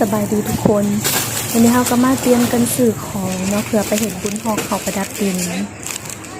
สบายดีทุกคนวันนี้เราก็มาเตรียมกันซื้อของเนาะเผื่อไปเห็นบุญหอกเขาประดับดิน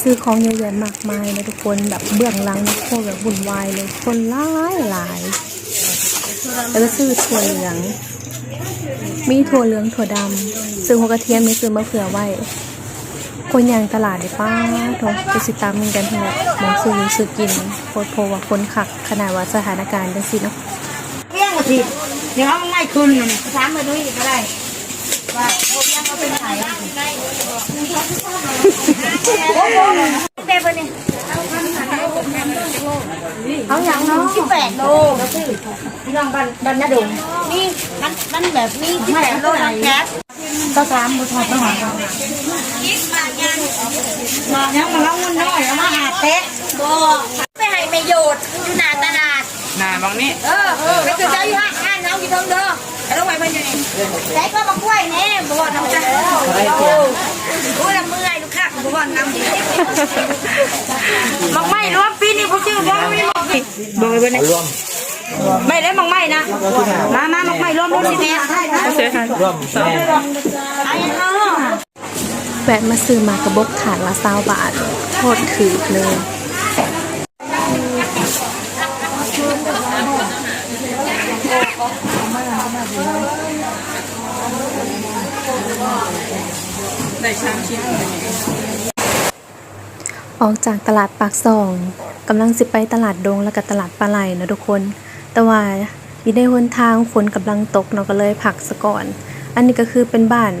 ซื้อของเยอะแยะมากมายนะทุกคนแบบเบื้องหลังนี่โคตรแบบวุ่นวายเลยคนหลายหลายแล้วก็ซื้อถั่วเหลือง มีถั่วเหลืองถั่วดำซื้อหัวกระเทียมนี่ซื้อมะเขือไว้ คนอย่างตลาดได้ป้าโทจะสิตามมันกันทั้งหมดมองซื้อซื้อกินโคตรโพว่าคนขักขนาดว่าสถานการณ์จังสิเนาะเลี้ยงสิเดี๋ยวเอาง่ายขึ้นถามมาดูอีกก็ได้ว่าพวกยังเขาเป็นไง เป๊ะนี่เขาอย่างเนาะสิบแปดโลก็คือพี่น้องบ้านบ้านนาดงนี่มันมันแบบมีสิบแปดโลน้ำแก๊สก็สามบุทอดต้องหามายังมาเล่าเงินน้อยมาหาเตะบ่ไปให้ประโยชน์อยู่หน้าตลาดหน้าบางนี้เออเออไปตื่นใจอยู่ห้าห้าน้ำกี่ทงเด้อไอ้ลูกไปเป็นยังไงใส่ก็มากล้วยแน่บ่ว่าน้ำจ้าโอ้โอ้ยเมื่อย ลูกค้าบ่ว่าน้ำดีมักไม่รวมปีนี้ผู้ชื่อบ่มีมักไม่บ่ไปเป็นรวมไม่ได้มักไม่นะมามามักไม่รวมรวมสิแม่เสียค่ะรวมไอ้เนาะแวะมาซื้อมากระบอกถาดละเศร้าบาทโคตรถือเลย ได้ชามชิ้น ออกจากตลาดปากซองกำลังสิไปตลาดดงแล้วก็ตลาดปลาไหลนะทุกคน แต่ว่าอยู่ในหนทางฝนกำลังตกเนาะก็เลยผักซะก่อน อันนี้ก็คือเป็นบ้าน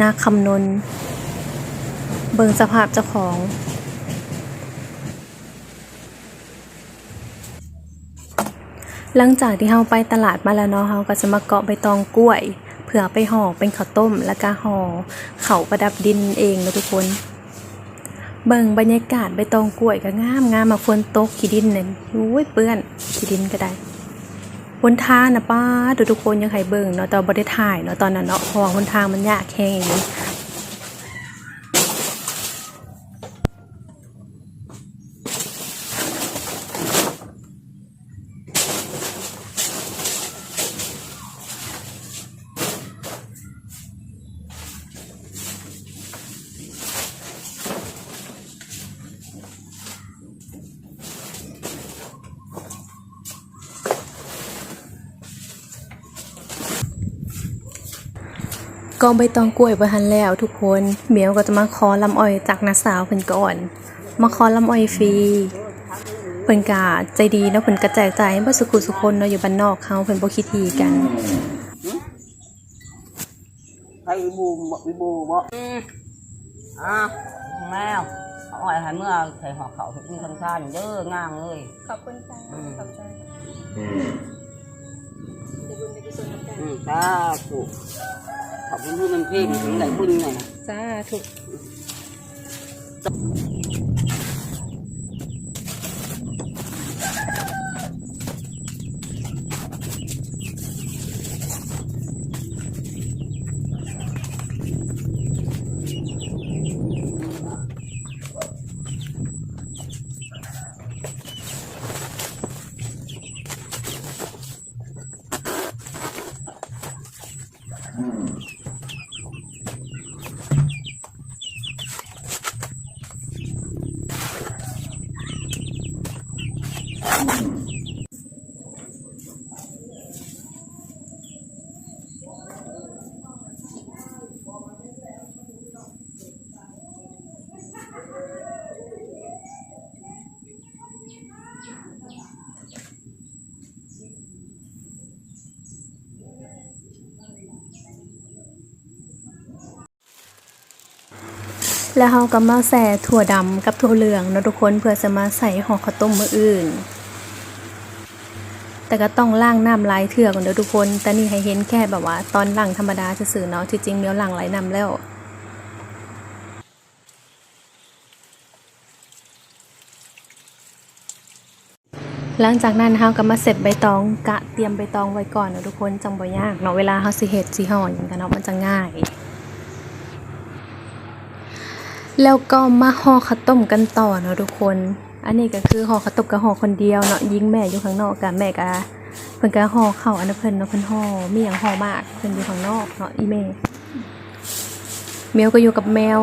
นาคำนนเบิงสภาพเจ้าของหลังจากที่เฮาไปตลาดมาแล้วเนาะเฮาก็จะมาเกาะใบตองกล้วย เผื่อไปห่อเป็นข้าวต้มแล้วก็ห่อเขาประดับดินเองนะทุกคน เบิ่งบรรยากาศใบตองกล้วยก็งามงามมาฝนตกขี้ดินเนี่ยอุ้ยเปื้อนขี้ดินก็ได้บนทางนะป้าดูทุกคนยังใครเบิ่งเนาะตอนบริถ่ายเนาะตอนนั้นเนาะเพราะว่าบนทางมันยากแค่อย่างนี้ กองใบตองกล้วยไปหันแล้วทุกคนเหมียวก็จะมาขอลำอ้อยจากน้าสาวเพิ่นก่อน มาขอลำอ้อยฟรีเพิ่นกาใจดีเนาะเพิ่นกระแจกจ่ายให้บ่สุขุสุคนเนาะอยู่บ้านนอกเขาเพิ่นบ่คิดทีกันไอ้บูมบ่บูบ่อะแมวเอาไว้ให้เมื่อใส่ห่อเขาวกินข้างซ่านเด้องางเลยขอบคุณค่ะขอบใจอืมสาธุ ขอบคุณทุกท่านที่ถึงได้บุญไงสาถูก แล้วเราก็มาแส่ถั่วดำกับถั่วเหลืองเนาะทุกคนเพื่อจะมาใส่ห่อข้าวต้มมื้ออื่น แต่ก็ต้องล้างน้ำลายเถื่อก่อนเด้อทุกคน แต่นี่ให้เห็นแค่แบบว่า ตอนล้างธรรมดาซื่อๆเนาะที่จริงเมียวล้างหลายน้ำแล้วหลังจากนั้นเฮาก็มาเสร็จใบตองกะเตรียมใบตองไว้ก่อนเนาะทุกคนจังบ่ยากเนาะเวลาเฮาสิเฮ็ดสิห่อหยังกันเนาะมันจะง่าย แล้วก็มาห่อข้าวต้มกันต่อเนาะทุกคน อันนี้ก็คือห่อข้าวต้มกับห่อคนเดียวเนาะยิงแม่อยู่ข้างนอกกับแม่กะเพิ่นก็ห่อข้าวอันนั้นเพิ่นเนาะเพิ่นห่อมีอย่างห่อมากเพิ่นอยู่ข้างนอกเนาะอีแม่แมวก็อยู่กับแมว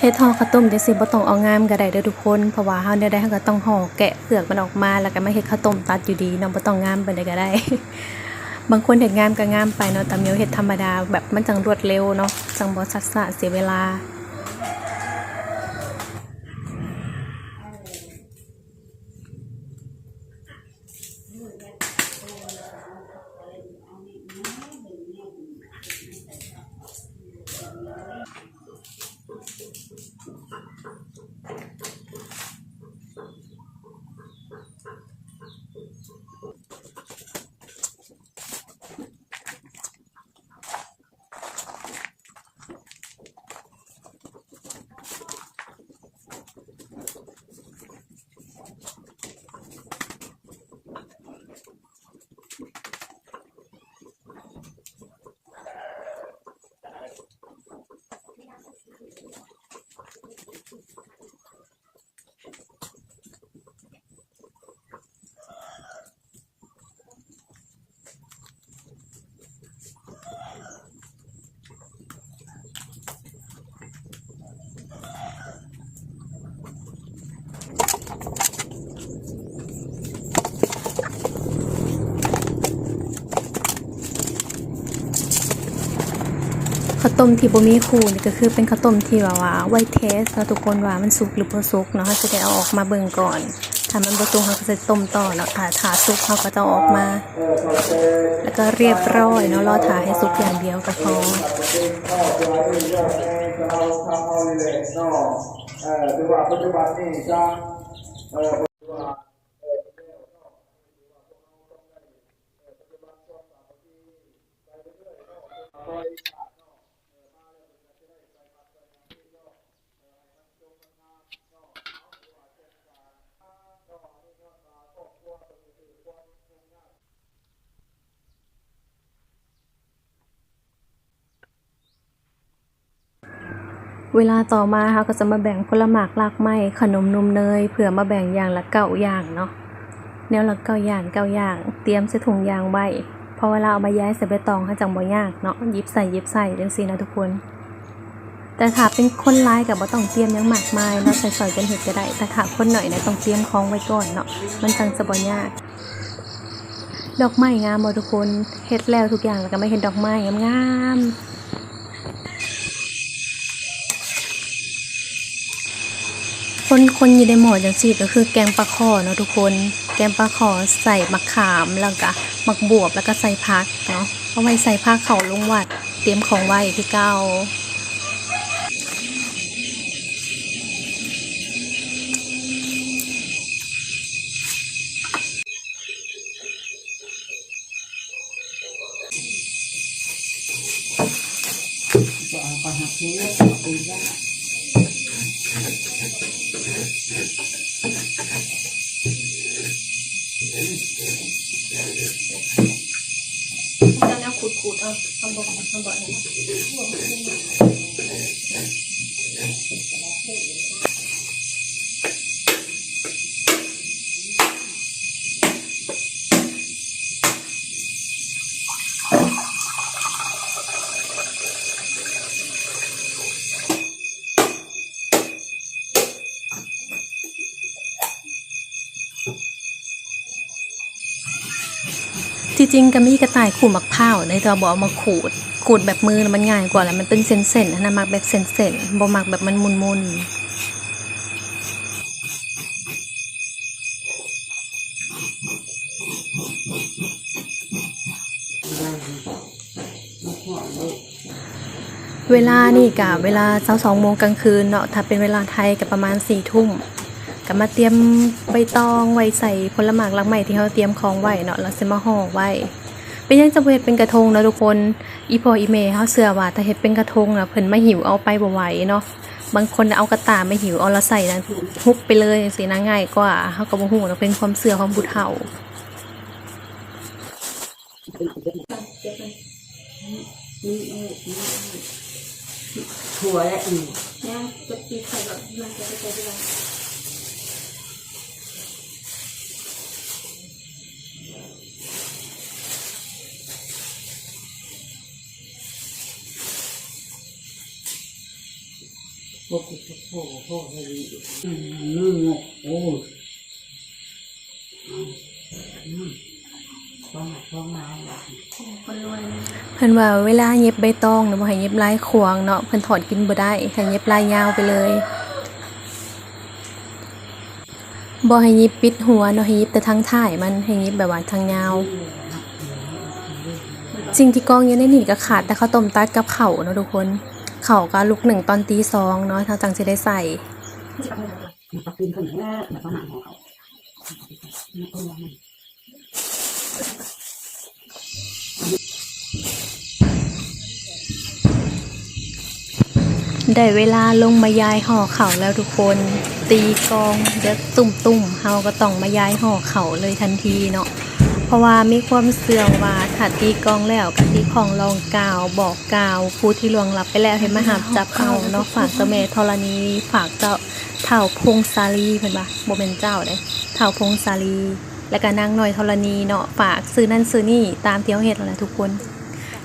เฮ็ดห่อข้าวต้มจังซี่บ่ต้องเอางามก็ได้เด้อทุกคน เพราะว่าเฮาเนี่ยได้เฮาก็ต้องห่อแกะเปลือกมันออกมาแล้วก็มาเฮ็ดข้าวต้มตัดอยู่ดีเนาะบ่ต้องงามปานใดก็ได้ บางคนเฮ็ดงามก็งามไปเนาะแต่เมียวเฮ็ดธรรมดาแบบมันจังรวดเร็วเนาะจังบ่ซักซะเสียเวลาาวต้มที่บ่มีคูนี่ก็คือเป็นข้าวต้มที่ว่าว่าไว้เทสเนาะทุกคนว่ามันสุกหรือบ่สุกเนาะเราจะได้เอาออกมาเบิ่งก่อน ถ้ามันบ่สุกเราก็จะต้มต่อเนาะถ้าถ้าสุกเราก็จะออกมา แล้วก็เรียบร้อยเนาะรอถ่าให้สุกอย่างเดียวก็พอเออคือว่าปัจจุบันนี่จะเออ เวลาต่อมาเขาก็จะมาแบ่งผลหมากลากไม้ขนมนมเนยเผื่อมาแบ่งอย่างละเก้าอย่างเนาะแนวละเก้าอย่างเก้าอย่าง เตรียมใส่ถุงยางไว้พอเวลาเอามาย้ายใส่ใบตองเขาจังบ่ยากเนาะยิบใส่ยิบใส่จังซี่นะทุกคน แต่ถ้าเป็นคนร้ายกับบ่ต้องเตรียมยังหมากมายเนาะใส่ซอยกันเห็ดก็ได้แต่ถ้าคนหน่อยนะต้องเตรียมของไว้ก่อนเนาะมันจังจะบ่ยากดอกไม้งามบ่ทุกคนเฮ็ดแล้วทุกอย่างแล้วก็ไม่เห็นดอกไม้งามๆ คนคนอยู่ในหมอจังซี่ก็คือแกงปลาขอเนาะทุกคน แกงปลาขอใส่มะขามแล้วก็มักบวบแล้วก็ใส่ผักเนาะเอาไว้ใส่ผักเข่าลงวัด เตรียมของไว้ที่เก้า จะแล้วขูดๆเอาข้างบนข้างบน จริงๆก็มีกระต่ายขูดมะพร้าวในตัวบอกมาขูด ขูดแบบมือมันง่ายกว่าแหละมันเป็นเส้นๆนะมักแบบเส้นๆบ่มักแบบมันมุนมุนเวลานี่กะเวลาเช้าสองโมงกลางคืนเนาะถ้าเป็นเวลาไทยก็ประมาณสี่ทุ่ม ก็มาเตรียมใบตองไว้ใส่ผลหมากลักใหม่ที่เขาเตรียมของไว้เนาะแล้วสิมาห่อไว้เป็นยังจะบ่เฮ็ดเป็นกระทงเนาะทุกคน อีพออีเมเฮาเชื่อว่าถ้าเฮ็ดเป็นกระทงน่ะเพิ่นมาหิวเอาไปบ่ไหวเนาะบางคนเอากระตามาหิวเอาละใส่นั้นฮุบไปเลยจังซี่นะง่ายกว่าเฮาก็บ่ฮู้เนาะเป็นความเชื่อของผู้เฒ่าถั่วและอีกนึ่งโอ้ยต้องมา ต้องมาเพิ่นว่าเวลาเย็บใบตองเนาะบ่ให้เย็บลายขวางเนาะเพิ่นถอดกินบ่ได้ให้เย็บลายยาวไปเลยบ่ให้เย็บปิดหัวเนาะให้เย็บแต่ทางท้ายมันให้เย็บแบบว่าทางยาวสิ่งที่กองอยู่ในนี่ก็ขาดแต่เขาต้มตัดกับข้าเนาะทุกคน เขาก็ลูกหนึ่งตอนตีสองเนาะทางจังสิได้ใส่ปักกินคนแรกมันต้องหาของเขาได้เวลาลงมายายห่อเข่าแล้วทุกคน ตีกองเด็กตุ่มตุ่มๆเฮาก็ต้องมายายห่อเข่าเลยทันทีเนาะ ราะว่ามีความเสื่อมว่าถ้าตีกองแล้วกะตีของลองกาวบอกกาวผู้ที่ล่วงลับไปแล้วให้มาหับจับเอาเนาะฝากเจ้าแม่ธรณีฝากเจ้าเถ่าพงศาลีเพิ่นบ่าบ่เป็นเจ้าเด้เถ่าพงศาลี และก็นางหน้อยธรณีเนาะฝากซื้อนั่นซื้อนี่ตามเที่เฮาเฮ็ดนั่นแหละทุกคน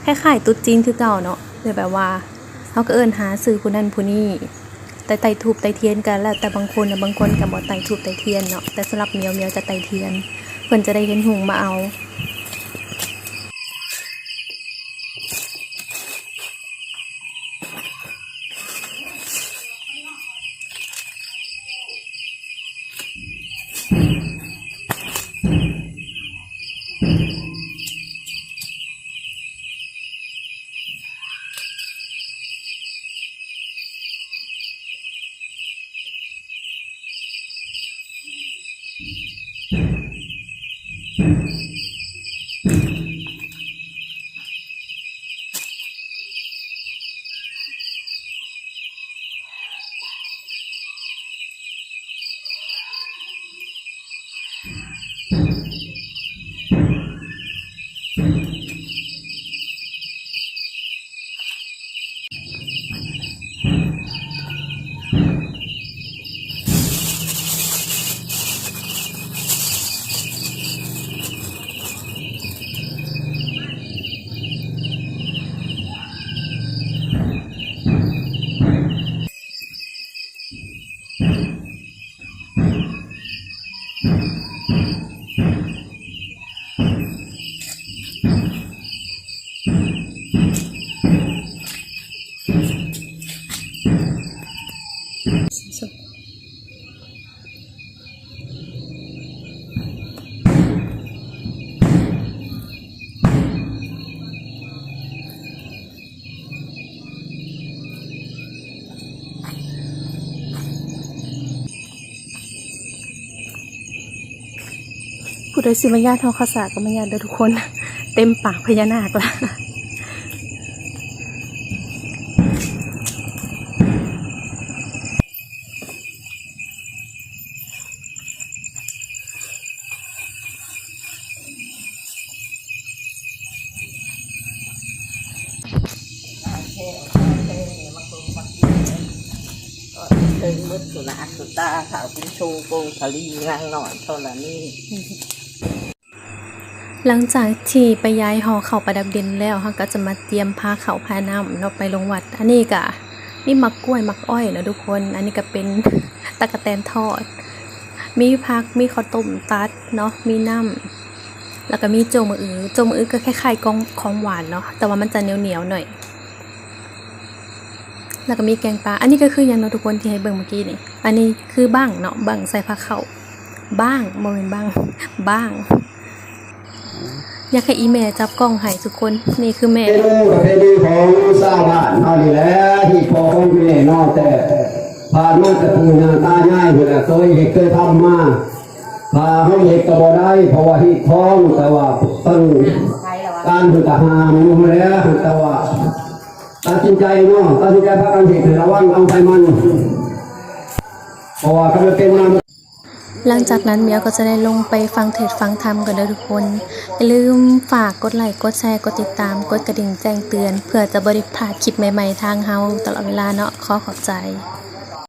คล้ายๆตุ๊ดจีนคือเก่าเนาะเลยแบบว่าเขาก็เอิ้นหาสื่อผู้นั้นผู้นี้แต่ไต่ทูบไต่เทียนกันแล้วแต่บางคนนะบางคนก็บ่ไต่ทูบไต่เทียนเนาะแต่สำหรับเมียวเมียวจะไต่เทียน เพิ่นจะได้เห็นหุงมาเอา ผู้โดยสิมัญาทองข้าวสารก็มัญญาเด้อทุกคน เต็มปากพญานาคละเดินมืดสุนัขสุตาขาวคุณชูโกงทะลีนางหน่อยเท่านั้นนี่ หลังจากที่ไปย้ายหอเขาประดับดินแล้วเขาก็จะมาเตรียมพาเขาพาน้ำเนาะไปลงวัด อันนี้ก็มีมักกล้วยมักอ้อยเนาะทุกคน อันนี้ก็เป็นตะกะแตนทอด มีพักมีข้าวต้มตัดเนาะมีน้ำแล้วก็มีโจมอือโจมอือก็คล้ายๆกองของหวานเนาะแต่ว่ามันจะเหนียวๆหน่อย แล้วก็มีแกงปลาอันนี้ก็คืออย่างเนาะทุกคนที่ให้เบิ่งเมื่อกี้นี่อันนี้คือบ้างเนาะบ้างใส่ผักเขาบ้างโมเมนบ้างบ้าง อยากให้อีแม่จับกล้องให้ทุกคนนี่คือแม่เป็นประเพณีของชาวบ้านเขานี่แหละที่พอของพี่นอกแต่ผ่านมาแต่ปูนาตาง่ายอยู่แหละเคยเห็นเคยทำมาพาเขาเห็นก็บ่ได้เพราะว่าที่ท้องแต่ว่าตั้งการถึงกะหามอยู่มาแล้วแต่ว่าตัดสินใจเนาะตัดสินใจพักกันเหตุระวังเอาใจมันเพราะว่าก็มันเป็นมา หลังจากนั้นเมียก็จะได้ลงไปฟังเทศฟังธรรมกันเด้อทุกคน อย่าลืมฝากกดไลค์กดแชร์กดติดตาม กดกระดิ่งแจ้งเตือน เพื่อจะบริพลาดคลิปใหม่ๆทางเฮาตลอดเวลาเนาะขอขอบใจ